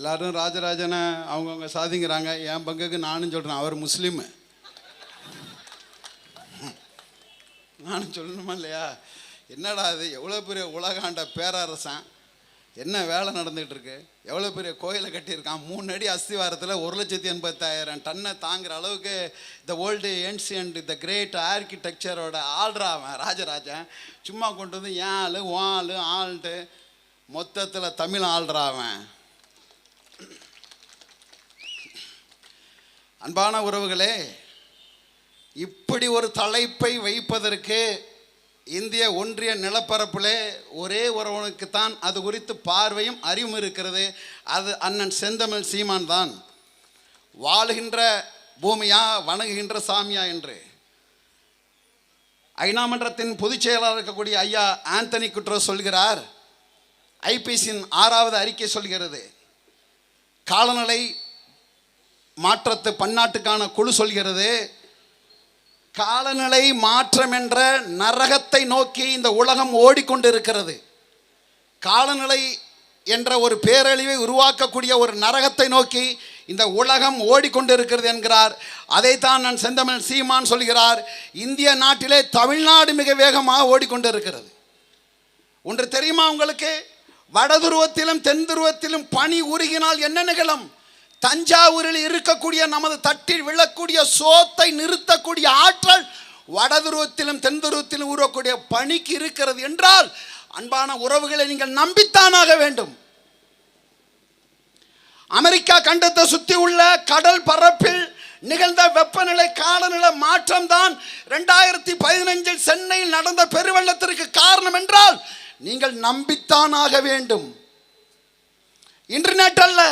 எல்லாரும் ராஜராஜனை அவங்கவுங்க சாதிங்கிறாங்க. என் பங்குக்கு நானும் சொல்கிறேன் அவர் முஸ்லீமு. நானும் சொல்லணுமா இல்லையா? என்னடா இது? எவ்வளோ பெரிய உலகாண்ட பேரரசன். என்ன வேலை நடந்துகிட்டு இருக்கு எவ்வளோ பெரிய கோயிலை கட்டியிருக்கான்? மூணு அடி அஸ்திவாரத்தில் ஒரு லட்சத்தி எண்பத்தாயிரம் டன்னை தாங்குற அளவுக்கு the old ancient the great ஆர்கிடெக்சரோட ஆள்றாவன் ராஜராஜன். சும்மா கொண்டு வந்து ஏன் ஆள்? ஓ ஆள்? ஆள்ட்டு மொத்தத்தில் தமிழ் ஆள்றாவன் அன்பான உறவுகளே இப்படி ஒரு தலைப்பை வைப்பதற்கு இந்திய ஒன்றிய நிலப்பரப்பிலே ஒரே ஒருவனுக்குத்தான் அது குறித்து பார்வையும் அறிவும் இருக்கிறது. அது அண்ணன் செந்தமிழ் சீமான் தான். வாழுகின்ற பூமியா வணங்குகின்ற சாமியா என்று. ஐநா மன்றத்தின் பொதுச் செயலாளர் இருக்கக்கூடிய ஐயா ஆந்தனி குட்ரோ சொல்கிறார். ஐபிசியின் ஆறாவது அறிக்கை சொல்கிறது. காலநிலை மாற்றத்து பன்னாட்டுக்கான குழு சொல்கிறது காலநிலை மாற்றம் என்ற நரகத்தை நோக்கி இந்த உலகம் ஓடிக்கொண்டிருக்கிறது. காலநிலை என்ற ஒரு பேரழிவை உருவாக்கக்கூடிய ஒரு நரகத்தை நோக்கி இந்த உலகம் ஓடிக்கொண்டிருக்கிறது என்கிறார். அதைத்தான் நான் செந்தமிழ் சீமான் சொல்கிறார் இந்திய நாட்டிலே தமிழ்நாடு மிக வேகமாக ஓடிக்கொண்டிருக்கிறது. ஒன்று தெரியுமா உங்களுக்கு? வடதுருவத்திலும் தென் துருவத்திலும் பனி உருகினால் என்ன நிகழும்? தஞ்சாவூரில் இருக்கக்கூடிய நமது தட்டில் விழக்கூடிய சோத்தை நிறுத்தக்கூடிய ஆற்றல் வடதுருவத்திலும் தென் துருவத்திலும் உருவக்கூடிய பனிக்கு இருக்கிறது என்றால் அன்பான உறவுகளை நீங்கள் நம்பித்தானாக வேண்டும். அமெரிக்கா கண்டத்தை சுற்றி உள்ள கடல் பரப்பில் நிகழ்ந்த வெப்பநிலை காலநிலை மாற்றம் தான் ரெண்டாயிரத்தி பதினஞ்சில் சென்னையில் நடந்த பெருவெள்ளத்திற்கு காரணம் என்றால் நீங்கள் நம்பித்தான் ஆக வேண்டும். இன்டர்நெட் அல்ல.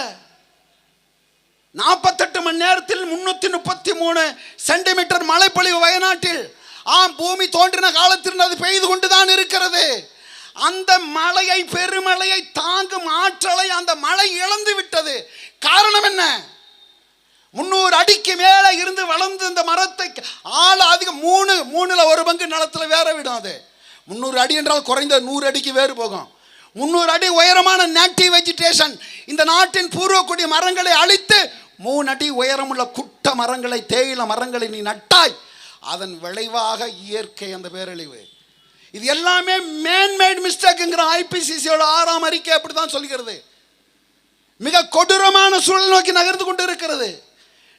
நாற்பத்தெட்டு மணி நேரத்தில் முன்னூற்றி முப்பத்தி மூணு சென்டிமீட்டர் மழைப்பொழிவு வயநாட்டில். ஆம் பூமி தோன்றின காலத்தில் அது பெய்து கொண்டு தான் இருக்கிறது. அந்த மழையை பெருமழையை தாங்கும் ஆற்றலை அந்த மழை இழந்து விட்டது. காரணம் என்ன? முந்நூறு அடிக்கு மேலே இருந்து வளர்ந்து இந்த மரத்தை ஆள் அதிகம் மூணு மூணுல ஒரு பங்கு நிலத்தில் வேற விடும் அது. முந்நூறு அடி என்றால் குறைந்த நூறு அடிக்கு வேறு போகும். முந்நூறு அடி உயரமான நேட்டிவ் வெஜிடேஷன் இந்த நாட்டின் பூர்வக்குடி மரங்களை அழித்து மூணு அடி உயரமுள்ள குட்ட மரங்களை தேயில மரங்களை நீ நட்டாய். அதன் விளைவாக இயற்கை அந்த பேரழிவு. இது எல்லாமே மேன்மேட் மிஸ்டேக்குங்கிற ஐபிசிசியோட ஆறாம் அறிக்கை அப்படி தான் சொல்கிறது. மிக கொடூரமான சூழல் நோக்கி நகர்ந்து கொண்டு இருக்கிறது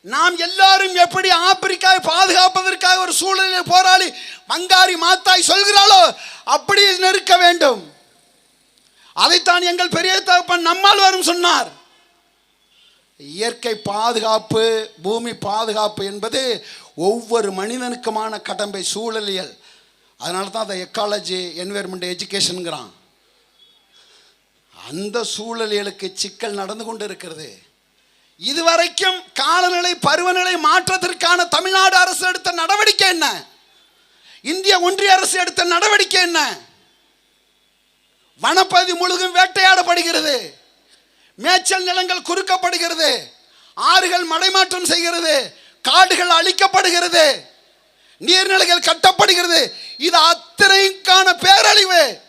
நாம் எல்லாரும் எப்படி ஆப்பிரிக்காவை பாதுகாப்பதற்காக ஒரு சூழலில் போராளி மங்காரி மாத்தாய் சொல்கிறாளோ அப்படி நெருக்க வேண்டும். அதைத்தான் எங்கள் பெரிய தகப்பன் நம்மால் வரும் சொன்னார். இயற்கை பாதுகாப்பு பூமி பாதுகாப்பு என்பது ஒவ்வொரு மனிதனுக்குமான கடமை சூழலியல். அதனால தான் அதை எக்காலஜி என்விரான்மெண்ட் எஜுகேஷனுங்கிறான் அந்த சூழலியலுக்கு சிக்கல் நடந்து கொண்டு இருக்கிறது இதுவரைக்கும் காலநிலை பருவநிலை மாற்றத்திற்கான தமிழ்நாடு அரசு எடுத்த நடவடிக்கை என்ன? இந்திய ஒன்றிய அரசு எடுத்த நடவடிக்கை என்ன? வனப்பகுதி முழுதும் வேட்டையாடப்படுகிறது. மேய்ச்சல் நிலங்கள் குறுக்கப்படுகிறது. ஆறுகள் மடைமாற்றம் செய்கிறது. காடுகள் அழிக்கப்படுகிறது. நீர்நிலைகள் கட்டப்படுகிறது. இது அத்தனைக்கான பேரழிவு.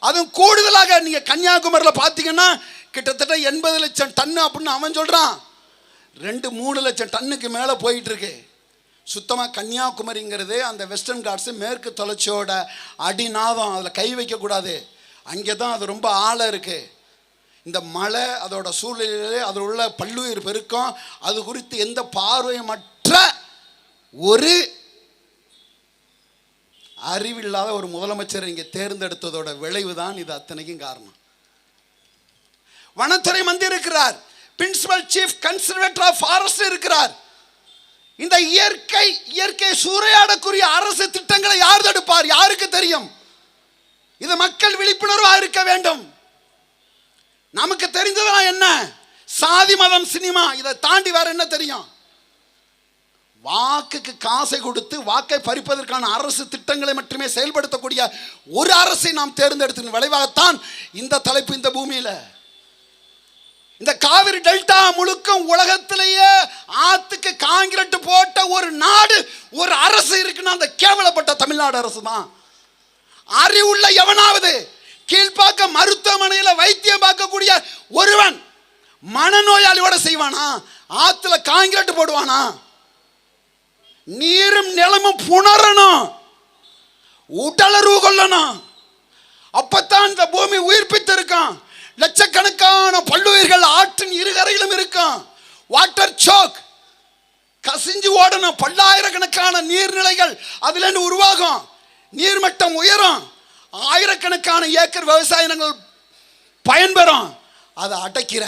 அதுவும் கூடுதலாக நீங்க கன்னியாகுமரியில் பார்த்தீங்கன்னா கிட்டத்தட்ட எண்பது லட்சம் டன்னு அப்படின்னு அவன் சொல்றான். ரெண்டு மூணு லட்சம் டன்னுக்கு மேலே போயிட்டு இருக்கு சுத்தமாக கன்னியாகுமரிங்கிறது அந்த வெஸ்டர்ன் காட்ஸு மேற்கு தொடர்ச்சியோட அடிநாதம். அதில் கை வைக்கக்கூடாது. அங்கே தான் அது ரொம்ப ஆழம் இருக்குது இந்த மலை அதோட சூழ்நிலையிலே அதில் உள்ள பல்லுயிர் பெருக்கம் அது குறித்து எந்த பார்வையுமற்ற ஒரு அறிவில்லாத ஒரு முதலமைச்சர் இங்கே தேர்ந்தெடுத்ததோட விளைவு தான் இது அத்தனைக்கும் காரணம். வனத்துறை மந்திரி இருக்கிறார். Principal chief conservator of forest இருக்கிறார். இந்த இயற்கை இயற்கை சூறையாடக்கூடிய அரசு திட்டங்களை யார் தடுப்பார்? யாருக்கு தெரியும்? இது மக்கள் விழிப்புணர்வாக இருக்க வேண்டும். நமக்கு தெரிந்ததெல்லாம் என்ன? சாதி மதம் சினிமா இதை தாண்டி வேற என்ன தெரியும்? வாக்குக்கு காசை கொடுத்து வாக்கை பறிப்பதற்கான அரசு திட்டங்களை மட்டுமே செயல்படுத்தக்கூடிய ஒரு அரசை நாம் தேர்ந்தெடுத்தின் விளைவாகத்தான் இந்த தலைப்பு இந்த பூமியில். இந்த காவிரி டெல்டா முழுக்கும் உலகத்திலேயே ஆத்துக்கு காங்கிரட் போட்ட ஒரு நாடு ஒரு அரசு இருக்குன்னா அந்த கேவலப்பட்ட தமிழ்நாடு அரசு தான் அறிவுள்ள எவனாவது கீழ்பாக்க மருத்துவமனையில் வைத்தியம் பார்க்கக்கூடிய ஒருவன் மனநோயாளியோட செய்வானா? ஆத்துல காங்கிரட் போடுவானா? நீரும் நிலமும் புணரணும். உடலறிவு கொள்ளணும். அப்பத்தான் இந்த பூமி உயிர்ப்பித்திருக்கான் லட்சக்கணக்கான பல்லுயிர்கள் ஆற்றின் இருகரையிலும் இருக்கும். Water soak. கசிஞ்சு ஓடணும். பல்லாயிரக்கணக்கான நீர்நிலைகள் அதுல உருவாகும். நீர்மட்டம் உயரும். ஆயிரக்கணக்கான ஏக்கர் விவசாய பயன்பெறும். அதை அடைக்கிற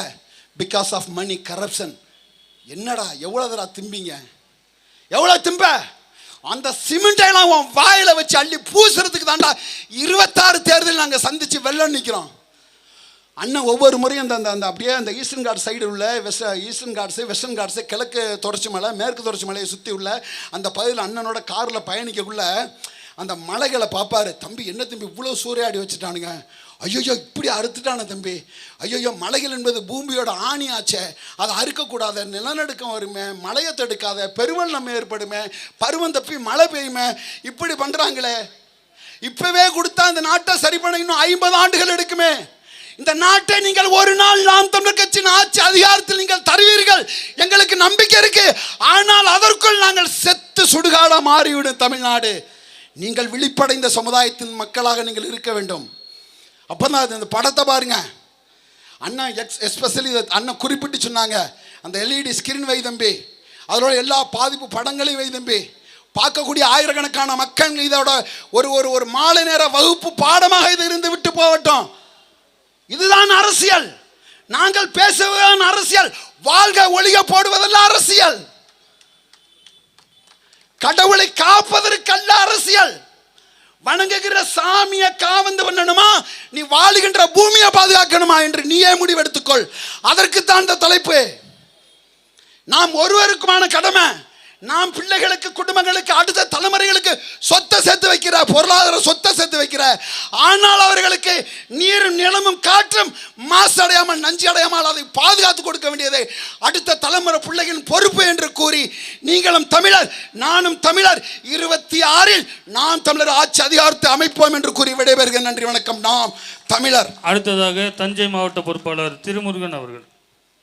பிகாஸ் ஆஃப் மணி கரப்ஷன் என்னடா எவ்வளோ தடா திம்பிங்க? எவ்வளோ திம்ப? அந்த சிமெண்டெல்லாம் உன் வாயில் வச்சு அள்ளி பூசுறதுக்கு தாண்டா இருபத்தாறு தேர்தல் நாங்கள் சந்தித்து வெள்ளம் நிற்கிறோம் அண்ணன் ஒவ்வொரு முறையும் அந்த அந்த அந்த அப்படியே அந்த ஈஸ்டர்ன் காட் சைடு உள்ள west eastern ghats western ghats கிழக்கு தொடர்ச்சி மலை மேற்கு தொடர்ச்சி மலையை சுற்றி உள்ள அந்த பகுதியில் அண்ணனோட காரில் பயணிக்கக்குள்ள அந்த மலைகளை பார்ப்பாரு தம்பி என்ன தம்பி இவ்வளோ சூறையாடி வச்சுட்டானுங்க? ஐயோயோ இப்படி அறுத்துட்டான தம்பி. ஐயோயோ மலைகள் என்பது பூமியோட ஆணி ஆச்சே அதை அறுக்கக்கூடாத நிலநடுக்கம் வருமே மழையை தடுக்காத பெருவெள்ளம் ஏற்படுமே பருவம் தப்பி மழை பெய்யுமே. இப்படி பண்ணுறாங்களே இப்பவே கொடுத்தா அந்த நாட்டை சரி பண்ண இன்னும் ஐம்பது ஆண்டுகள் எடுக்குமே. இந்த நாட்டை நீங்கள் ஒரு நாள் நாம் தமிழர் கட்சியின் ஆட்சி அதிகாரத்தில் நீங்கள் தருவீர்கள். எங்களுக்கு நம்பிக்கை இருக்கு. ஆனால் அதற்குள் நாங்கள் செத்து சுடுகாடாக மாறிவிடும் தமிழ்நாடு. நீங்கள் விழிப்படைந்த சமுதாயத்தின் மக்களாக நீங்கள் இருக்க வேண்டும். அப்பதான் அது இந்த படத்தை பாருங்க. அண்ணன் எக்ஸ் எஸ்பெஷலி அண்ணன் குறிப்பிட்டு சொன்னாங்க. அந்த எல்இடி ஸ்கிரீன் வை தம்பி. அதோட எல்லா பாதிப்பு படங்களையும் வை தம்பி. பார்க்கக்கூடிய ஆயிரக்கணக்கான மக்கள் இதோட ஒரு ஒரு ஒரு மாலை நேர வகுப்பு பாடமாக இது இருந்து விட்டு போகட்டும். இதுதான் அரசியல். நாங்கள் பேசுவதுதான் அரசியல். வாழ்க ஒளிக போடுவதெல்லாம் அரசியல். கடவுளை காப்பதற்கல்ல அரசியல். வணங்குகிற சாமியை காவந்து பண்ணணுமா? நீ வாழுகின்ற பூமியை பாதுகாக்கணுமா என்று நீயே முடிவெடுத்துக்கொள். அதற்கு தான் இந்த தலைப்பு. நாம் ஒருவருக்குமான கடமை. நாம் பிள்ளைகளுக்கு குடும்பங்களுக்கு அடுத்த தலைமுறைகளுக்கு சொத்தை சேர்த்து வைக்கிற பொருளாதார சொத்தை சேர்த்து வைக்கிற. ஆனால் அவர்களுக்கு நீரும் நிலமும் காற்றும் மாசு அடையாமல் நஞ்சு அடையாமல் அதை பாதுகாத்து கொடுக்க வேண்டியது அடுத்த தலைமுறை பிள்ளைகளின் பொறுப்பு என்று கூறி நீங்களும் தமிழர் நானும் தமிழர் இருபத்தி ஆறில் நாம் தமிழர் ஆட்சி அதிகாரத்தை அமைப்போம் என்று கூறி விடைபெறுகிறேன். நன்றி வணக்கம். நாம் தமிழர். அடுத்ததாக தஞ்சை மாவட்ட பொறுப்பாளர் திருமுருகன் அவர்கள்.